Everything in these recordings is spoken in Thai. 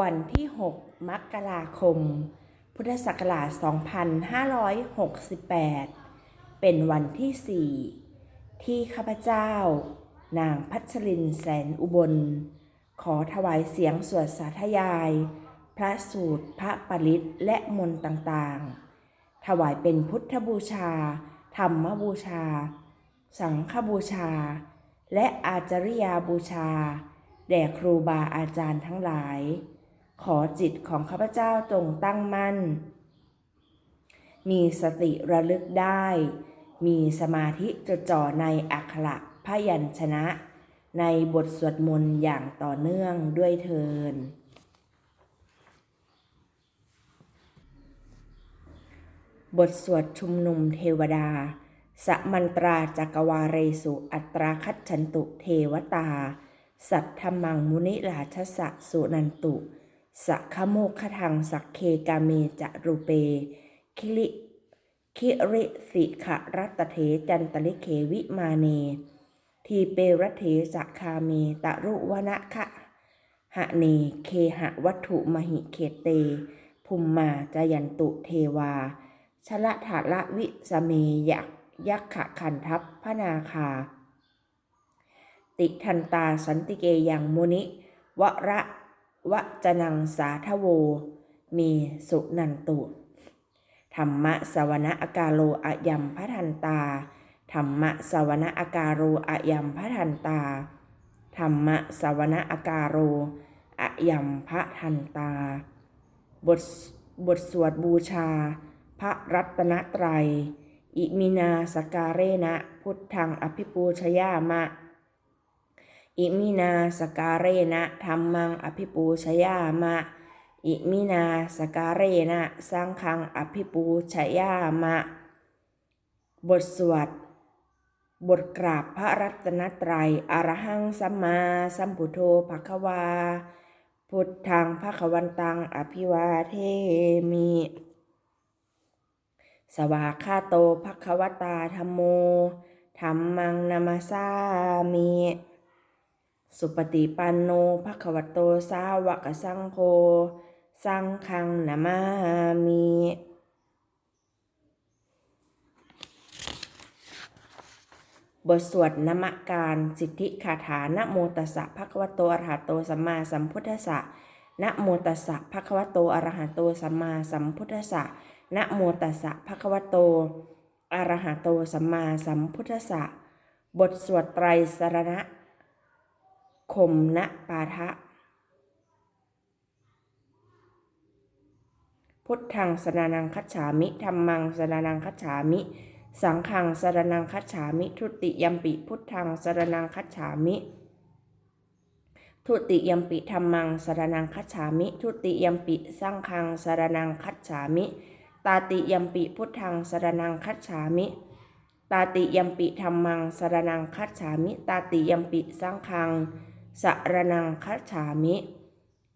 วันที่ 6 มกราคม พุทธศักราช 2568 เป็นวันที่ 4 ที่ข้าพเจ้า นางพัชรินแสนอุบล ขอถวายเสียงสวดสาธยาย พระสูตร พระปริตและมนต์ต่างๆ ถวายเป็นพุทธบูชา ธรรมบูชา สังฆบูชา และอาจาริยาบูชาแด่ครูบาอาจารย์ทั้งหลาย ขอจิตของข้าพเจ้าจงตั้งมั่น มีสติระลึกได้ มีสมาธิจดจ่อในอักขระพยัญชนะ ในบทสวดมนต์อย่างต่อเนื่องด้วยเทินบทสวดชุมนุมเทวดา สมันตราจักวาเรสุอัตราคัจฉันตุเทวตา สัทธมังมุนิลาชสะสุนันตุ สัขโมคทังสักเคกาเมจะรูเป คิริคิริสิขะรัตเถจันตลิเควิมาเน ทีเปรเถสักคาเมตะรุวนะคะหะเนเคหะวัตถุมหิเขเตภูมมาจายันตุเทวา ชละถาละวิสเมยักยักขะขันทัพพนาคา ติทันตาสันติเกยังมุนิ วระ วะจนังสาทโวเมสุนันตุ ธรรมะสวนะอากาโลอะยัมพะทันตา ธรรมะสวนะอากาโรอะยัมพะทันตา ธรรมะสวนะอากาโรอะยัมพะทันตา บทบทสวดบูชา พระรัตนตรัย อิมินาสการเรนะ พุทธังอภิปูชยามะ อิมินาสการเรนะธรรมังอภิปูชยามะ อิมินาสการเรนะสังฆังอภิปูชยามะ บทสวด บทกราบพระรัตนตรัย อรหังสัมมาสัมพุทโธภควา พุทธังภควันตังอภิวาเทมิ สวากาโตภควตาธรรมโมธรรมังนามาสามิ สุปฏิปันโนภควโตสาวกสังโฆสังฆังนามามิบทสวดนมการสิทธิคาถานะโมตัสสะภะคะวะโตอะระหะโตสัมมาสัมพุทธัสสะนะโมตัสสะภะคะวะโตอะระหะโตสัมมาสัมพุทธัสสะนะโมตัสสะภะคะวะโตอะระหะโตสัมมาสัมพุทธัสสะบทสวดไตรสรณะ คมณปาทะพุทธังสรนังคัจฉามิธรรมังสรนังคัจฉามิ สังฆังสรนังคัจฉามิ ทุติยมปิพุทธังสรนังคัจฉามิ ทุติยมปิธรรมังสรนังคัจฉามิ ทุติยมปิสังฆังสรนังคัจฉามิ ตาติยมปิพุทธังสรนังคัจฉามิ ตาติยมปิธรรมังสรนังคัจฉามิ ตาติยมปิสังฆัง สรนังคัจฉามิ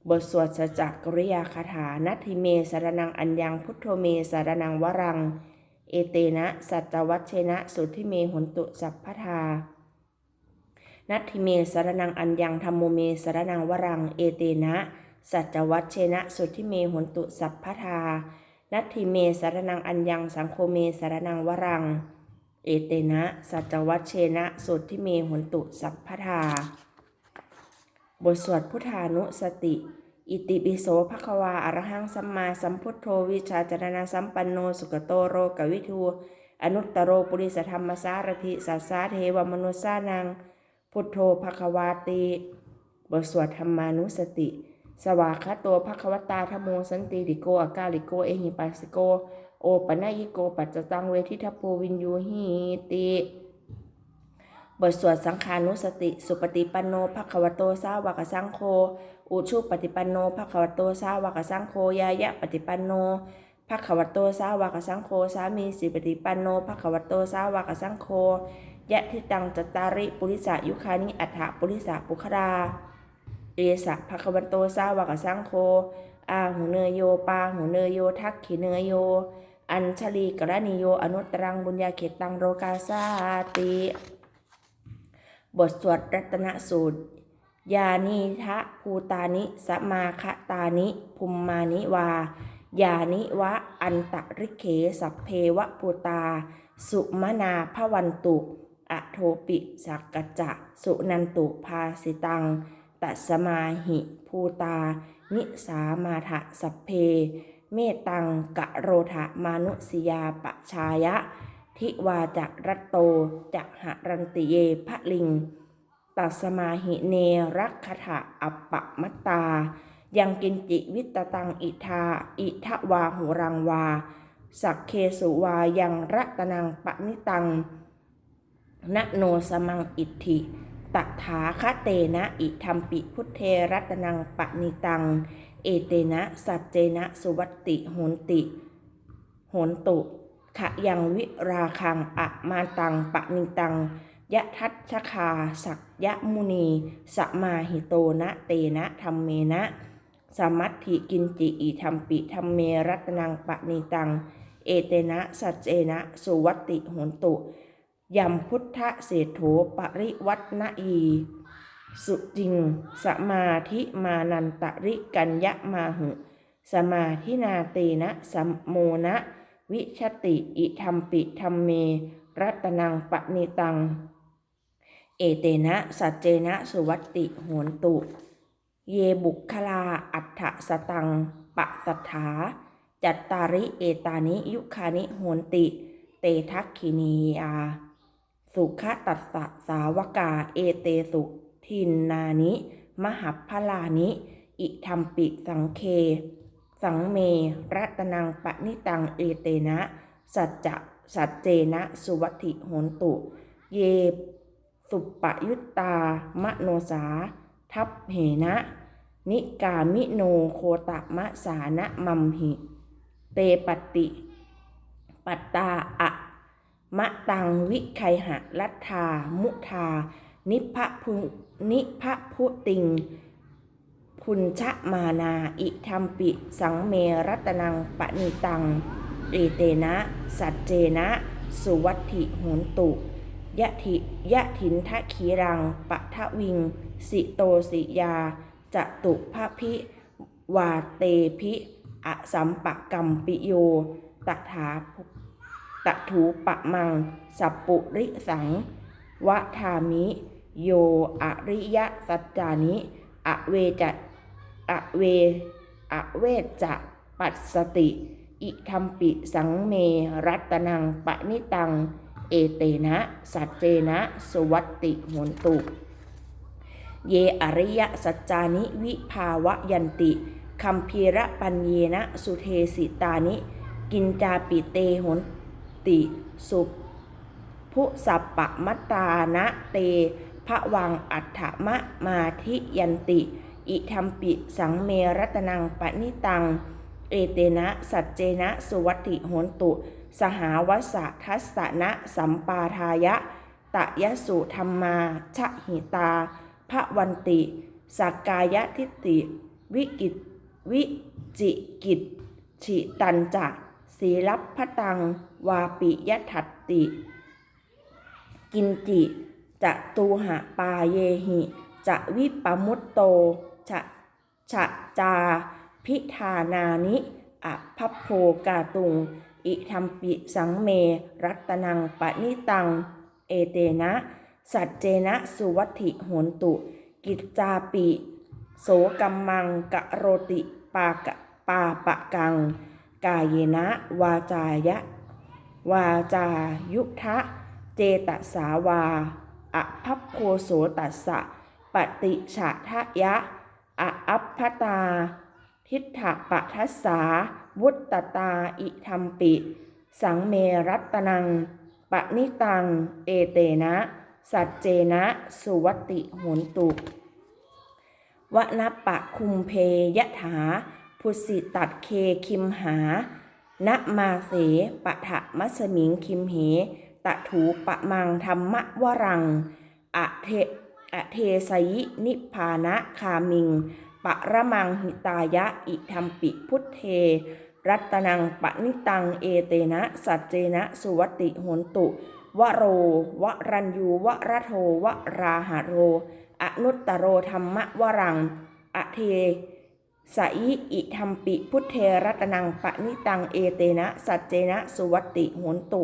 บทสวดสจักกริยาคาถานัตถิเมสารนังอัญญังพุทโธเมสารนังวรัง เอเตนะ สัจวัชเชนะ สุทธิเมหุนตุสัพพทานัตถิเมสารนังอัญญังธรรมโมเมสารนังวรังเอเตนะ สัจวัชเชนะสุทธิเมหุนตุสัพพทา นัตถิเมสารนังอัญญังสังโฆเมสารนังวรัง เอเตนะ สัจวัชเชนะสุทธิเมหุนตุสัพพทา บทสวดพุทธานุสติ อิติปิโสภควาอรหังสัมมาสัมพุทโธวิชาจรณาสัมปันโนสุกโตโรกวิทูอนุตตโรปุริสธรรมสารถิสัสสาเทวมนุสานัง พุทโธภควาติบทสวดธรรมานุสติ สวากขาโตภควตาธโมสันติริโกอากาลิโกเอหิปัสโก โอปนัยิโกปัจจตังเวทิทพโพวินยูหิติ บทสวดสังขานุสติ สุปฏิปันโนภควโตสาวกสังโฆอุชุปฏิปันโนภควโตสาวกสังโฆยายะปฏิปันโนภควโตสาวกสังโฆสามีสิปฏิปันโนภควโตสาวกสังโฆยะทิตังจตาริปุริสายุคานิอัฏฐปุริสาปุคราเอสะภควโตสาวกสังโฆอาหูเนยโยปาหูเนยโยทักขิเนยโย อัญชลีกรณิโยอนุตรังบุญญาเขตังโรกาสาติ บทสวดรัตนสูตร ยานีทะภูตานิสมาคตานิภุมมานิวา ยานิวะอันตริเขสัพเพวะปูตา สุมนาพวันตุ อโทปิสักกจจะสุนันตุภาสิตัง ตัสมาหิภูตา นิสามาทะสัพเพ เมตังกะโรทะมานุสยาปชายะ ทิวาจักรัตโตจักหรันติเยพะลิง ตัสมาหิเนรักขถะอัปปะมัตตา ยังกินจิวิตตังอิทาอิทวาหูรังวา สักเคสุวายังรัตนังปะนิตังนะโนสมังอิทธิตถาคเตนะอิธรรมปิพุทเทรัตนังปะนิตัง เอเตนะสัจเจนะสุวัตติโหนติโหนตุ ขะยังวิราคังอะมาตังปะนิตัง ยะทัตชคาสักยะมุนีสมาหิโตนะเตนะธรรมเมนะ สมัตถิกินจิอิธรรมปิธรรมเมรัตนังปะนิตัง เอเตนะสัจเจนะสุวัติโหนตุยัมพุทธเศรษโถปริวัตนะยีสุจิง สมาธิมานันตริกัญญะมาหึสมาธินาเตนะสัมโมนะ วิชติอิธรรมปิธรรมเม รัตนังปะนิตัง เอเตนะ สัจเจนะ สุวัตติโหนตุ เยบุคลาอัฏฐสตัง ปะสัทธา จัตตาริเอตานิยุคานิโหนติ เตทักขินียา สุขตัสสะสาวกา เอเตสุทินนานิ มหัพพลานิ อิธรรมปิสังเค สังเมรัตนังปะนิตังเอเตนะ สัจจะสัจเจนะ สุวัติโหนตุ เยสุปยุตตามโนสา ทัพเหนะ นิกามิโนโคตมะสานะมัมหิ เตปฏิปัตตาอะมะตังวิไคหะลัทธา มุทา นิพะพุนิพะพุติง พุนชะมานาอิธรรมปิ สังเมรัตนังปะนิตัง เอเตนะ สัจเจนะ สุวัติโหนตุยะทิยะถินทะขีรังปะทะวิง สิโตสิยาจตุภะพิ วาเตพิอสัมปะกัมปิโย ตถาตถูปะมัง สัปปุริสังวะทามิ โย อริยสัจจานิ อเวจ อเวอเวจะปัสสติ อิธรรมปิสังเมรัตนังปะนิตัง เอเตนะ สัจเจนะ สวัตติโหนตุ เยอริยสัจจานิวิภาวะยันติคัมพีระปัญเยนะสุเทสิตานิ กินจาปิเตโหนติสุพุสัปปะมัตตานะเตพระวังอัฏฐมะมาทิยันติ อิธรรมปิสังเมรัตนังปณิตัง เอเตนะ สัจเจนะ สุวัติโหนตุ สหาวสะทัสสนะ สัมปาทายะ ตะยะสุธรรมา ชะหิตา พระวันติสักกายทิฏฐิวิกิตวิจิกิจฉิตันจะศีลับพตัง วาปิยทัตติ กินจิจะตูหะปาเยหิ จะวิปมุตโต จะฉะจา พิธานานิอะพัพโพกาตุง อิธรรมปิสังเม รัตนังปะนิตัง เอเตนะ สัจเจนะสุวัติโหนตุ กิจจาปิ โสกัมมังกะโรติปากะปาปะกัง กายเยนะ วาจายะ วาจายุทะเจตสาวาอะพัพโพโสตัสสะปฏิฉะทะยะ อะอัปพตา ทิฏฐปะทัสสา วุตตตา อิธรรมปิ สังเมรัตนัง ปะนิตัง เอเตนะ สัจเจนะ สุวัตติโหนตุวะนปะคุมเพยะถา พุสิตัดเคคิมหาณมาเสปะทะมัสมิงคิมเห ตะถูปะมังธรรมะวรัง อะเท อะเทสยินิพานะคามิง ปะระมังหิตายะอิธรรมปิพุทเท รัตนังปะนิตังเอเตนะสัจเจนะสุวติหนตุ วโร วรัญยูวรโทวราหาโร อนุตตโรธรรมวรัง อเทสยิอิธรรมปิพุทเทรัตนังปะนิตังเอเตนะสัจเจนะสุวติหนตุ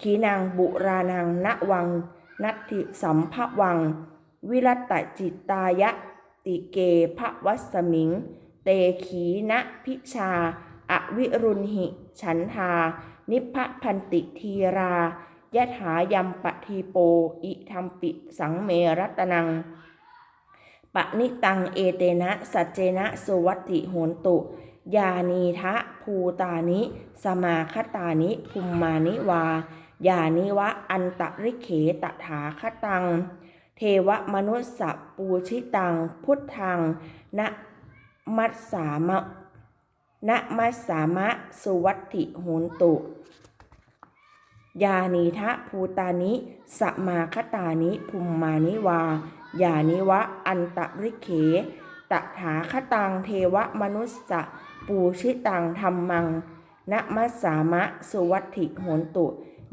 ขีนางบุรานังณวัง นัตถิสัมภวัง วิรัตจิตตายะ ติเกภวัสมิง เตขีนะพิชา อวิรุณหิ ฉันทา นิพพพันติทีรายะถายัมปะทีโป อิธรรมปิสังเมรัตนัง ปะนิตังเอเตนะ สัจเจนะสุวัตติโหนตุ ยานีทะภูตานิ สมาคตานิภูมมานิวา ยานิวะ อันตริเขตถาคตัง เทวมนุสสปูชิตัง พุทธังนะมัสสามะนะมัสสามะสุวัติโหนตุ ยานีทะภูตานิ สมาคตานิภูมมานิวา ยานิวะอันตริเข ตถาคตังเทวมนุสสะปูชิตังธรรมังนะมัสสามะสุวัติโหนตุ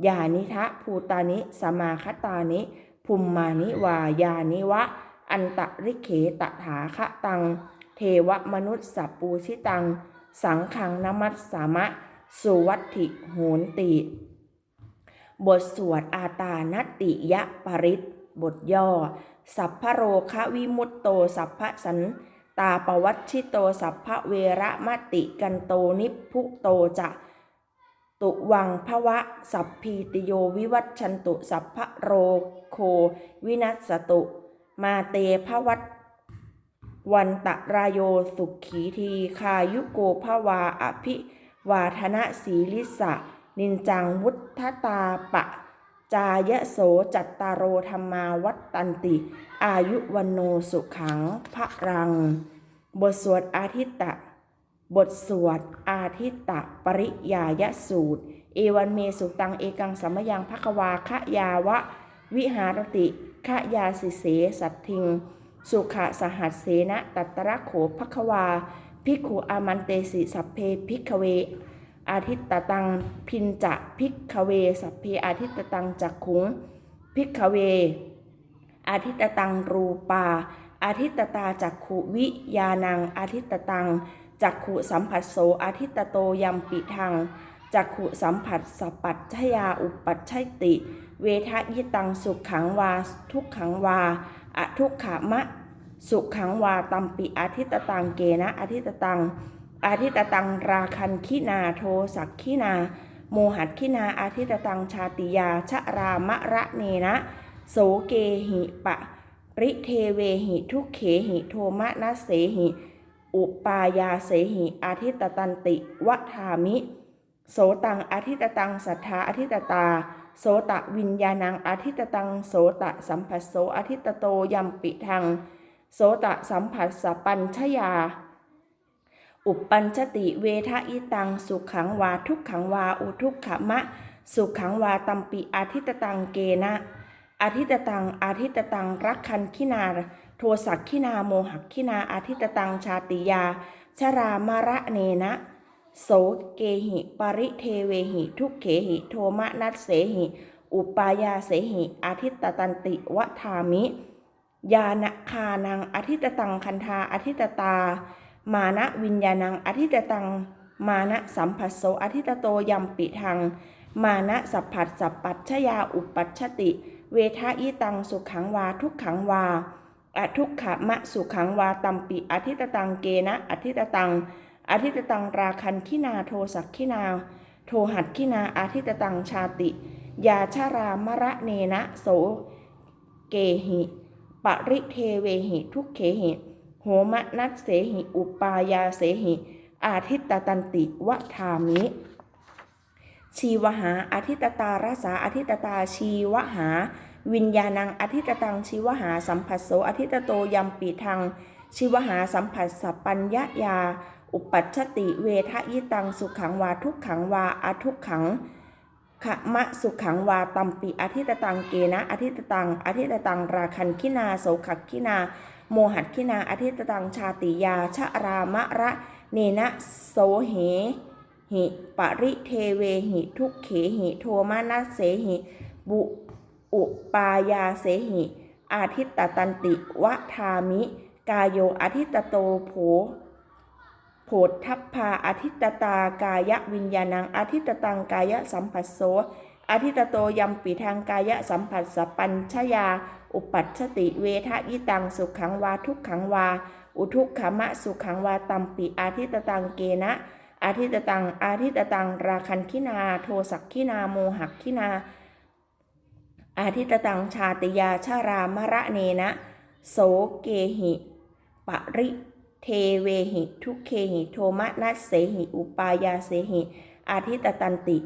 ยานิทะภูตานิ สมาคตานิ ภูมมานิวายานิวะ อันตริเขตถาคตัง เทวมนุสสะปูชิตัง สังขังนมัสสามะ สุวัตถิโหนติ บทสวดอาตานติยะปริตบทย่อ สัพพโรคะวิมุตโต สัพพสันตาปวัชชิโต สัพพเวระมติกันโตนิพุโตจะตุวังภวะ สัพพีติโยวิวัชชันตุ สัพพโร โค วินัสตุ มาเตภวัตวันตะรายโยสุขีทีคายุโกภวาอภิวาทนะสีลิสะ นินจังวุฒตาปะ จายะโสจัตตารโรธรรมาวัตตันติ อายุวันโนสุขังพระรัง บทสวดอาทิตตะ บทสวดอาทิตตะ ปริยายสูตร เอวันเมสุตังเอกังสัมมยังภควาคะยาวะ วิหารติคะยาสิเส สัตทิง สุขะสหัสเสนะตัตระโขภควาภิกขุอามันเตสิสัพเพภิกขเว อาทิตตตังพินจะภิกขเว สัพเพอาทิตตตังจักขุงภิกขเว อาทิตตตังรูปา อาทิตตตาจักขุวิยานัง อาทิตตตังจักขุสัมผัสโสอาทิตตโตยัมปิทังจักขุสัมผัสสปปัจชยาอุปัชชยติ เวทะยิตังสุขขังวา ทุกขังวาอทุกขามะ สุขขังวาตัมปิอาทิตตตังเกนะอาทิตตตังอาทิตตังราคันคินาโทสักคินา โมหัดคินาอาทิตตังชาติยาชะรามะระเนนะโสเกหิปะริเทเวหิทุกเขหิโทมะนะเสหิ อุปายาเสหิอาทิตตันติวะธามิ โสตังอาทิตตังสัทธาอาทิตตา โสตะวิญญาณังอาทิตตังโสตะสัมผัสโสอาทิตโตยัมปิทัง โสตะสัมผัสสปัญชยา อุปปัญชติเวทะอิตัง สุขังวาทุกขังวาอุทุกขมะ สุขังวาตัมปิอาทิตตังเกนะอาทิตตังอาทิตตังรักคันคินา โทสักคินาโมหักคินาอาทิตตังชาติยา ชรามระเนนะ โสเกหิ ปริเทเวหิ ทุกเขหิ โทมนัสเสหิ อุปายาเสหิอาทิตตตันติวะธามิ ยานะคานังอาทิตตังคันธาอาทิตตา มานะวิญญาณังอาทิตตัง มานะสัมผัสโสอาทิตโตยัมปิทัง มานะสัพผัสสัพปัชยาอุปัชติ เวทะยิตังสุขังวาทุกขังวาอทุกขมะสุขังวาตัมปิอาทิตตังเกนะอาทิตตัง อาทิตตังราคันคินาโทสักคินา โทหัดคินาอาทิตตังชาติ ยาชารามระเนนะโส เกหิปริเทเวหิทุกเขหิโหมะนัสเสหิอุปายาเสหิ อาทิตตตันติวะธามิ ชีวหาอาทิตตาราสาอาทิตตาชีวหา วิญญาณังอาทิตตังชีวหาสัมผัสโสอาทิตโตยัมปีทังชีวหาสัมผัสสปัญญายา อุปัชติเวทะยิตังสุขังวาทุกขังวาอาทุกขังขมะสุขังวาตัมปิอาทิตตังเกนะอาทิตตังอาทิตตังราคันคินาโสขักคินา โมหัดคินาอาทิตตังชาติยาชะรามะระเนนะโสเหหิปริเทเวหิทุกเขหิโทมานัสเสหิบุอุปายาเสหิอาทิตตตันติวะทามิ กายโยอาทิตตโตโผ โผฏทัพพาอาทิตตตากายวิญญาณังอาทิตตังกายสัมผัสโสอาทิตตโตยมปิทางกายสัมผัสสปัญชยา อุปัชติเวทะยิตังสุขังวาทุกขังวา อุทุกขมะสุขังวาตัมปิอาทิตตังเกนะอาทิตตังอาทิตตังราคันคินา โทสักคินาโมหักคินา อาทิตตตังชาติยาชารามระเนนะ โสเกหิ ปริ เทเวหิทุกเคหิโทมนัสเสหิอุปายาเสหิอาทิตตตันติ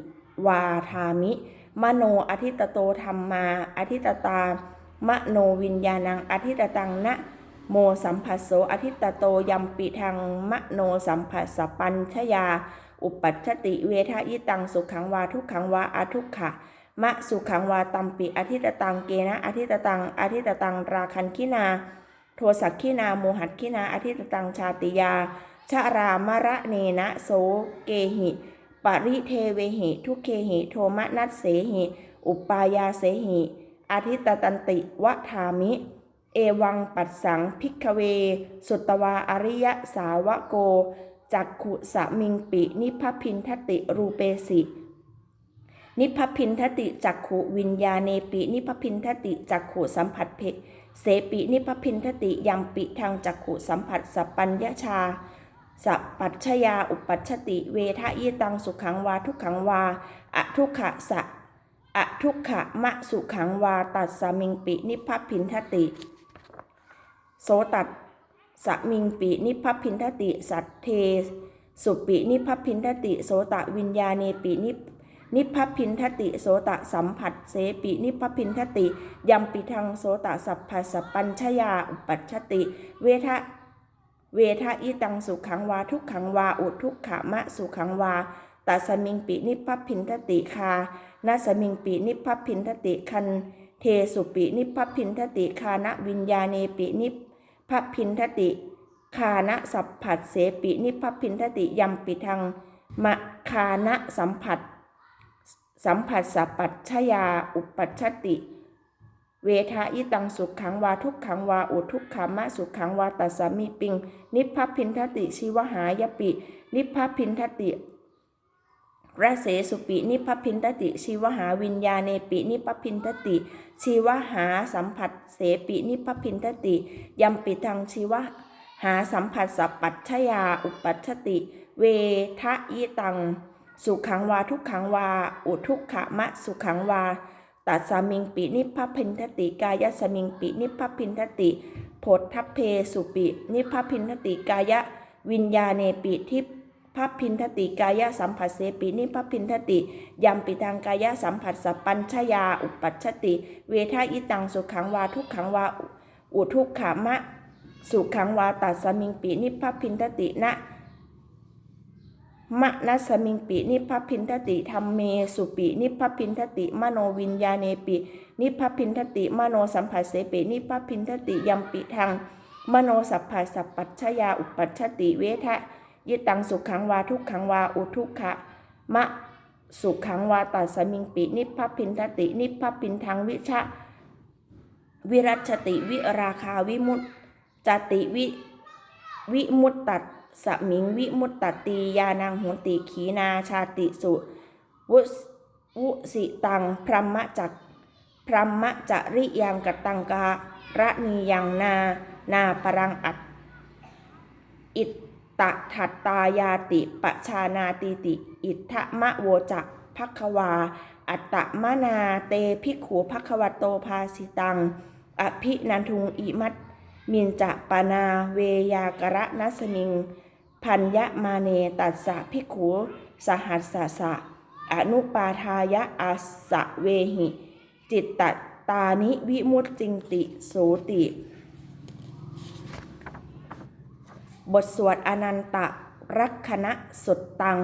วาทามิ มโนอาทิตตโตธรรมมาอาทิตตตามโนวิญญาณังอาทิตตังนะโมสัมผัสโสอาทิตตโตยัมปิทางมโนสัมผัสสปัญชยา อุปัชติเวทายตังสุขังวาทุกขังวาอาทุกขะมะสุขังวาตัมปิอาทิตตังเกนะอาทิตตังอาทิตตตังราคันคินา โทสักขินาโมหัตขินาอาทิตตตังชาติยาชารามระเนนะโสเกหิ ปริเทเวหิ ทุกเคหิ โทมนัสเสหิ อุปายาเสหิอาทิตตตันติวะทามิ เอวังปัสสังพิกเว สุตวาอริยสาวโก จักขุสมิงปิ นิพพพินทติรูเปสิ นิพพินทติจักขุวิญญาเนปิ นิพพินทติจักขุสัมผัสเพเสปินิพพินทติยัมปิทางจักขุสัมผัสสัปปัญญชาสัปปัชยาอุปัชติ เวทะยีตังสุขังวาทุกขังวาอะทุกขะสะอะทุกขะมะสุขังวาตัสสมิงปินิพพินทติ โสตัสสมิงปินิพพินทติ สัตเท สุปินิพพินทติ โสตะวิญญาเนปินิพ นิพพพินทติโสตะสัมผัสเสปินิพพพินทติยัมปิทังโสตะสัพพสสปัญชยาอุปัชชติ เวทะเวทะอิตังสุขังวาทุกขังวาอุทุกขมะสุขังวาตัสมิงปินิพพพินทติคานาสมิงปินิพพพินทติคันเทสุปินิพพพินทติคานะวิญญาเนปินิพพพินทติคานะสัพผัสเสปินิพพพินทติยัมปิทังมะคานะสัมผัส สัมผัสสัพปัชชยา อุปัชชติ เวทาอิตังสุขขังวาทุกขังวาอุทุกขามะสุขขังวาตัสสามิปิง นิพพพินทติชีวหายปิ นิพพพินทติระเสสุปินิพพินทติ ชีวหาวิญญาเนปินิพพินทติ ชีวหาสัมผัสเสปินิพพินทติยมปิทังชีวหาสัมผัสสัพปัชชยา อุปัชชติ เวทะยิตัง สุขังวาทุกขังวา อุทุกขะมะสุขังวา ตัสสามิงปินิพพินทติกายสมิงปินิพพินทติโพธัพเพสุปิ นิพพินทติกายวิญญาเนปิทิพพัพพินทติกายสัมผัสเสปินิพพินทติยัมปิทางกายสัมผัสสปัญชยาอุปัชติ เวทาอิตังสุขังวาทุกขังวาอุทุกขามะ สุขังวาตัสสมิงปินิพพพินทตินะ มะนัสมิงปิ นิพพินทติธรรมเมสุปิ นิพพินทติ มโนวิญญาเนปิ นิพพินทติ มโนสัมผัสเสปิ นิพพินทติยัมปิทางมโนสัพพะสัพปัชยาอุปัชติเวทะยิตังสุขังวาทุกขังวาอุทุกขะมะสุขังวาตัสสมิงปิ นิพพินทติ นิพพพินทางวิชะวิรัชติวิราคาวิมุตจติวิวิมุตตัด สมิงวิมุตตตียานังโหนติขีนาชาติสุ วุสวุสิตังพรหมจักพรหมจริยังกตังการะนียังนานาปรังอัตอิตตะถัตตายาติปชานาติติ อิทธะมะโวจักภัควา อัตตะมะนาเตภิกขูภัควโตภาสิตัง อภินันทุงอิมัต มินจะปานาเวยากระนัสมิง พัญญมาเนตัสสะภิขุสหัสสะสะ อนุปาทายะอาสะเวหิ จิตตตานิวิมุตติงติโสติ บทสวดอนันตรักขณะสุดตัง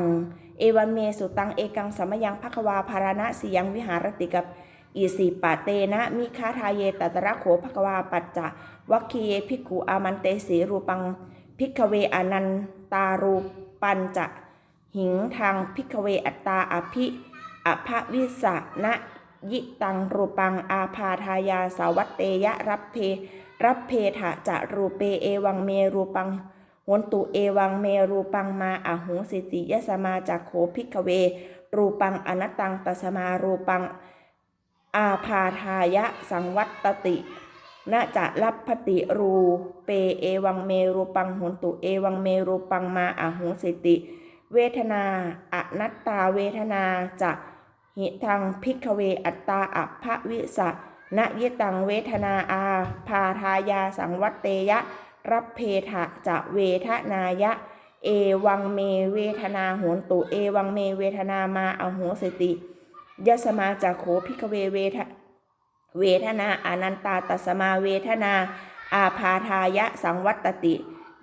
เอวันเมสุตังเอกังสมยังภควาภารณะสียังวิหารติกับ อีสีปาเตนะมิคาทาเยตตระโขภควาปัจจะ วัคคีเยภิกขุอามันเตสีรูปังพิกเวอนันตารูปัญจะหิงทางพิกเวอัตตาอภิอภวิสะนะยิตังรูปังอาพาทายาสาวัตเตยะรับเพรับเพถะจะรูเปเอวังเมรูปังหนตุเอวังเมรูปังมาอาหูสิติยสมาจากโขพิกเว รูปังอนัตตังตสมารูปัง อาพาทายะสังวัตติ นะจะรับพติรูเปเอวังเมรูปังโหนตุเอวังเมรูปังมาอาหูสิติ เวทนาอนัตตาเวทนาจะหิทังพิกเวอัตตาอัพพวิสะนะยตังเวทนาอาพาทายาสังวัตเตยะ รับเพทะจะเวทนายะ เอวังเมเวทนาโหนตุเอวังเมเวทนามาอโหสิติยสมาจากโขพิกเวเวท เวทนาอนันตาตสมาเวทนา อาพาทายะสังวัตติ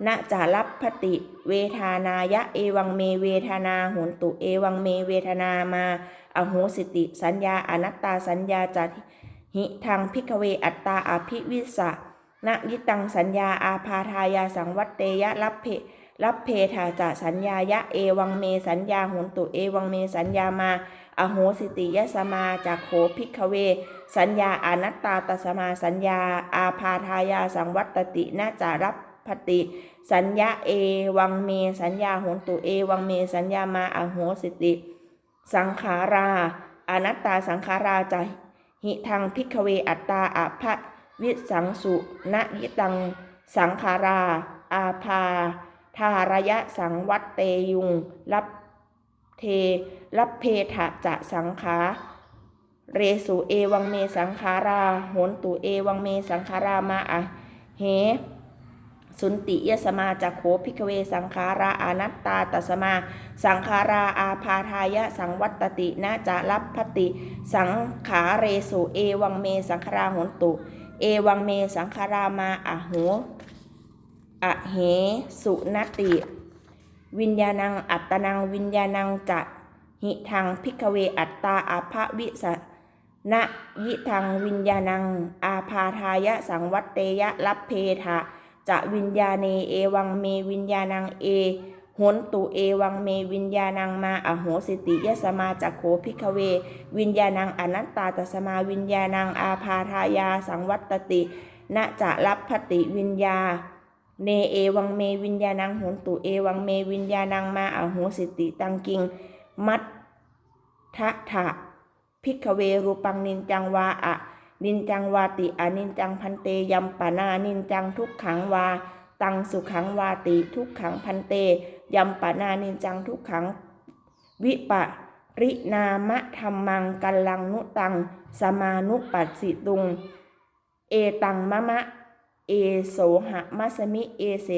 ณจารับพติ เวทานายะเอวังเมเวทนาหุนตุเอวังเมเวทนามา อโหสิติ สัญญาอนัตตาสัญญาจาหิทางพิกเวอัตตาอภิวิสะ ณยิตังสัญญาอาพาทายาสังวัตเตยะรับเพรับเพทาจะสัญญายะเอวังเมสัญญาโหนตุเอวังเมสัญญามา อโหสิติยะสมาจากโขพิกเว สัญญาอนัตตาตสมาสัญญา อาพาทายาสังวัตติน่าจะรับพติ สัญญาเอวังเมสัญญาโหนตุเอวังเมสัญญามาอโหสิติ สังขารา อนัตตาสังขาราจะหิทังพิกเวอัตตาอาภ วิสังสุณยิตัง สังขารา อาภา ทารยะสังวัตเตยุง รับเท รับเพทะจะสังขาเรสุเอวังเมสังขาราโหนตุเอวังเมสังขารามาอะเหสุนติยสมาจากโขพิกเวสังขาราอานัตตาตัสมา สังขาราอาพาทายะสังวัตตินาจะรับพติ สังขาเรสุเอวังเมสังขาราโหนตุ เอวังเมสังขารามาอะโหอะเหสุนติ วิญญาณังอัตตนังวิญญาณังจะหิทังพิกเวอัตตาอาภวิสนะยิทังวิญญาณัง อาพาทายะสังวัตเตยะรับเพทะจะวิญญาเนเอวังเมวิญญาณังเอ หนตุเอวังเมวิญญาณังมาอโหสิติยสมาจักโขพิกเว วิญญาณังอนัตตาตสมาวิญญาณังอาพาทายาสังวัตตินะจะรับพติวิญญา เนเอวังเมวิญญาณังหนตุเอวังเมวิญญาณังมาอโหสิติตังกิง มัตทะทะพิกเวรูปังนินจังวาอะนินจังวาติอนินจังพันเตยัมปานานินจังทุกขังวา ตังสุขังวาติทุกขังพันเต ยัมปานานินจังทุกขัง วิปะรินามะธรรมังกัลลังนุตัง สมานุปัสสิตุง เอตังมะมะ เอโสหะมัสมิเอเส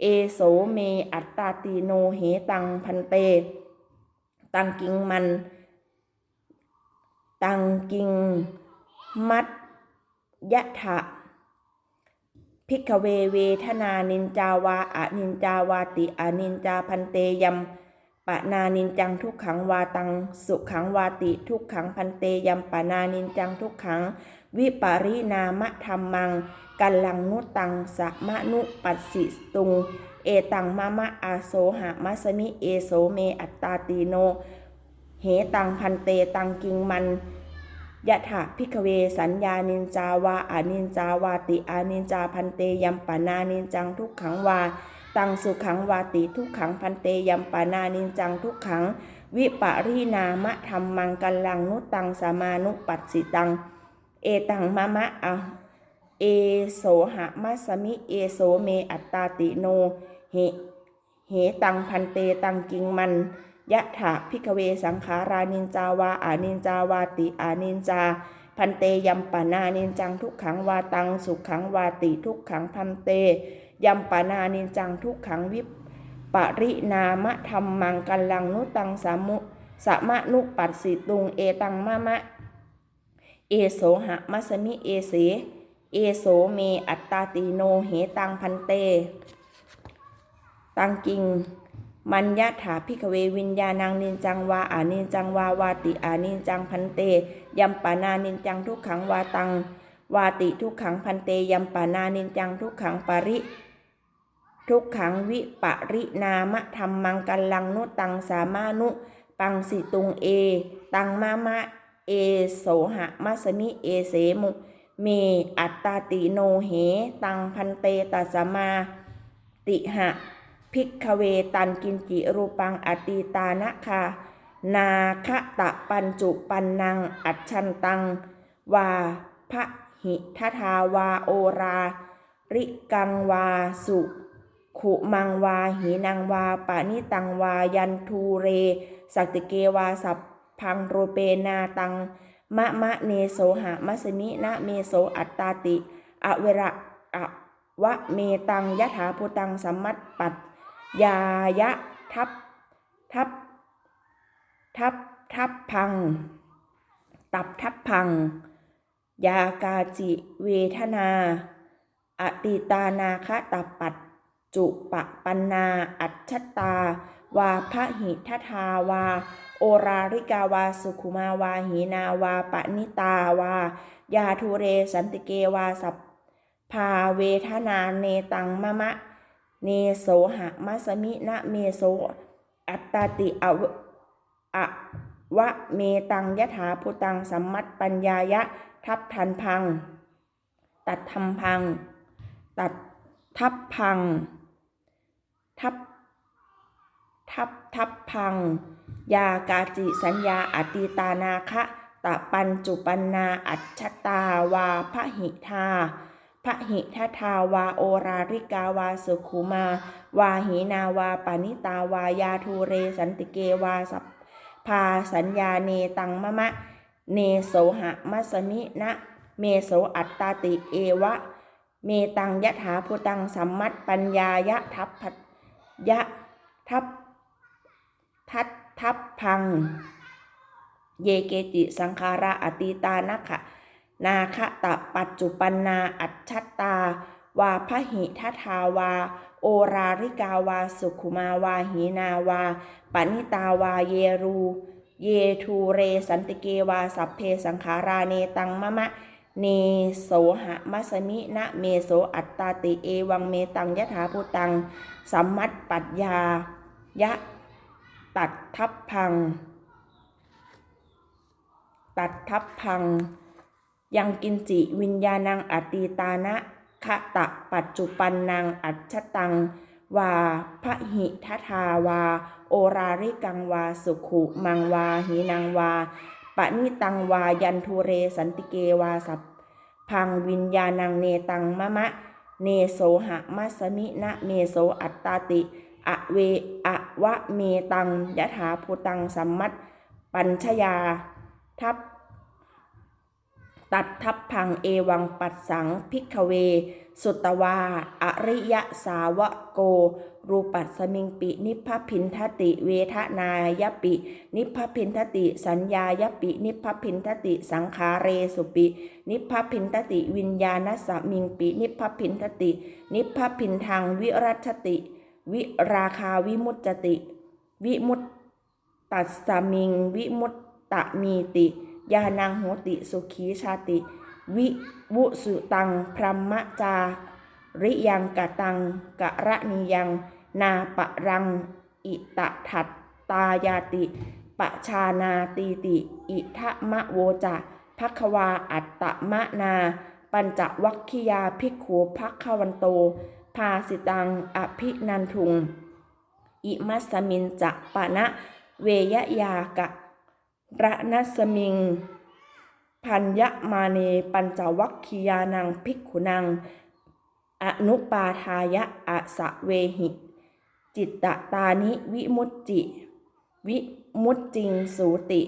เอโสเมอัตตาติโนเหตังพันเต ตังกิงมัน ตังกิงมัตยะถะ พิกเวเวทนานินจาวาอะนินจาวาติอานินจาพันเตยมปะนานินจังทุกขังวาตัง สุขังวาติทุกขังพันเตยมปะนานินจังทุกขัง วิปารินามะธรรมังกัลลังนุตังสะมะนุปัสสิตุง เอตังมะมะอาโสหะมัสมิเอโสเมอัตตาตีโน เหตังพันเตตังกิงมัน ยะถะพิกเวสัญญานินจาวาอานินจาวาติอานินจาพันเตยัมปานานินจังทุกขังวา ตังสุขังวาติทุกขังพันเตยัมปานานินจังทุกขัง วิปารินามะธรรมมังกัลลังนุตังสามานุปัสสิตัง เอตังมะมะอะเอโสหะมัสมิเอโสเมอัตตาติโน เหเหตังพันเตตังกิงมัน ยะถะพิกเวสังขารานินจาวาอานินจาวาติอานินจา พันเตยัมปานานินจังทุกขังวาตังสุขังวาติทุกขังพันเตยัมปานานินจังทุกขังวิปปรินามะธรรมมังกัลลังนุตังสามุสมะนุปัสสิตุงเอตังมะมะ เอโสหะมัสมิเอเส เอโสเมอัตตาติโนเหตังพันเต ตังกิง มัญญาถาพิกเววิญญาณังนินจังวาอานินจังวาวาติอานินจังพันเตยัมปานานินจังทุกขังวาตัง วาติทุกขังพันเตยัมปานานินจังทุกขังปริ ทุกขังวิปรินามะธรรมังกัลลังนุตังสามานุ ปังสิตุงเอ ตังมะมะเอโสหะมัสมิเอเสมุเมอัตตาติโนเห ตังพันเตตัสสมา ติหะ พิกขเวตันกินจิรูปังอติตานะคานาคะตะปัญจุปันนัง อัจฉันตัง วาพระหิททาวาโอรา ริกังวาสุขุมังวาหีนังวาปานิตังวายันทูเร สักติเกวาสัพพังโรเปนาตัง มะมะเนโสหะมัสมินะเมโสอัตตาติ อเวระอะวะเมตังยะถาภูตังสัมมัตปัต ยายะทับทับทับทับพัง ตับทับพัง ยากาจิเวทนา อติตานาคตับปัจจุปะปันนา อัจฉตา วาพระหิททาวา โอราริกาวาสุขุมาวาหีนาวาปณิตาวา ยาทุเรสันติเกวาสัพพาเวทนาเนตังมะมะ เนโสหะมัสมินะเมโสอัตตาติอวอะวะเมตังยถาพุตังสัมมัตปัญญายะ ทับทันพัง ตัดทำพัง ตัดทับพัง ทับทับทับพัง ยากาจิสัญญาอติตานาคะตะปัญจุปันนาอัจฉตาวาพระหิทา พระหิททาวาโอราริกาวาสุขุมา วาหีนาวาปานิตาวายาทูเรสันติเกวาสัพพาสัญญาเนตังมะมะ เนโสหะมัสมินะเมโสอัตตาติเอวะ เมตังยะถาภูตังสัมมัตปัญญายะทัพพัทยะทัพทัตทัพพัง เยเกจิสังขาระอติตานะขะ นาคตะปัจจุปันนาอัจฉัตา วาพหิทัทาวา โอราริกาวา สุขุมาวาหีนาวาปณิตาวาเยรู เยทูเรสันติเกวาสัพเพสังขาราเนตังมะมะ เนโสหะมัสมินะเมโสอัตตาติเอวังเมตังยถาภูตัง สัมมัตปัญญายะตัดทับพัง ตัดทับพัง ยังกินจิวิญญาณังอติตานะคะตะปัจจุปันนังอัจฉตัง วาพระหิททาวา โอราริกังวาสุขุมังวาหีนังวาปณิตังวายันทุเรสันติเกวาสัพพังวิญญาณังเนตังมะมะ เนโสหะมัสมินะเมโสอัตตาติอเวอะวะเมตังยะถาภูตังสัมมัตปัญชยา ทับ ตัดทับพังเอวังปัสสังพิกเว สุตวา อริยสาวโก รูปัสมิงปิ นิพพพินทติ เวทนายปิ นิพพพินทติ สัญญายปิ นิพพพินทติ สังขาเรสุปิ นิพพพินทติ วิญญาณสมิงปิ นิพพพินทติ นิพพพินทางวิรัชติ วิราคาวิมุตติ วิมุตตัสมิง วิมุตตมีติ ยานังโหติสุขีชาติ วิวุสุตังพรหมจาริยังกะตังกะระนิยังนาปะรัง อิตะถัดตายาติปะชานาตีติ อิทะมะโวจะพักวาอัตตะมะนา ปัญจวัคคิยาภิกขุพักขวันโต ภาสิตังอภินันทุง อิมัสสมินจะปะนะเวยยากะ ระนัสมิง พัญญมาเนปัญจวัคคียานังภิกขุนัง อนุปาทายะอะสะเวหิ จิตตตานิวิมุตจิ วิมุตจิงสูติ